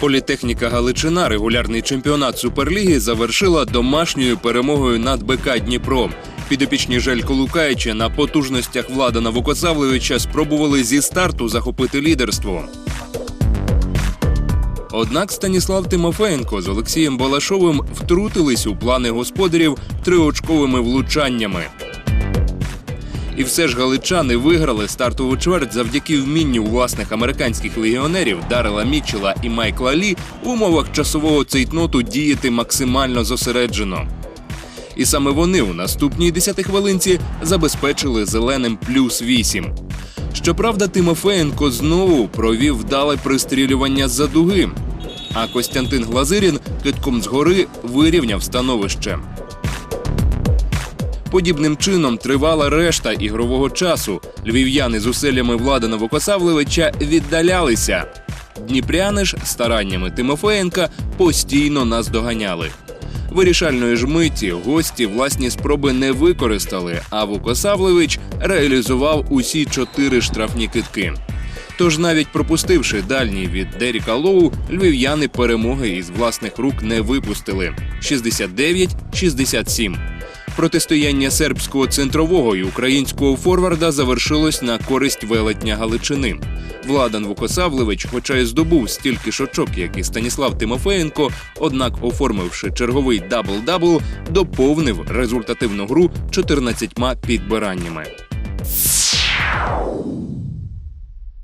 Політехніка Галичина регулярний чемпіонат Суперліги завершила домашньою перемогою над БК Дніпро. Підопічні Желько Лукаєча на потужностях Владана Вукосавлевича спробували зі старту захопити лідерство. Однак Станіслав Тимофеєнко з Олексієм Балашовим втрутились у плани господарів триочковими влучаннями. І все ж галичани виграли стартову чверть завдяки вмінню власних американських легіонерів Дарела Мітчела і Майкла Лі в умовах часового цейтноту діяти максимально зосереджено. І саме вони у наступній 10 хвилинці забезпечили зеленим плюс 8. Щоправда, Тимофеєнко знову провів вдале пристрілювання з-за дуги. А Костянтин Глазирін китком згори вирівняв становище. Подібним чином тривала решта ігрового часу. Львів'яни з усиллями Владана Вукосавлевича віддалялися. Дніпряни ж стараннями Тимофеєнка постійно нас доганяли. Вирішальної ж миті гості власні спроби не використали, а Вукосавлевич реалізував усі чотири штрафні китки. Тож, навіть пропустивши дальній від Деріка Лоу, львів'яни перемоги із власних рук не випустили 69-67. Протистояння сербського центрового і українського форварда завершилось на користь велетня Галичини. Владан Вукосавлевич, хоча й здобув стільки ж очок, як і Станіслав Тимофеєнко, однак, оформивши черговий дабл-дабл, доповнив результативну гру 14 підбираннями.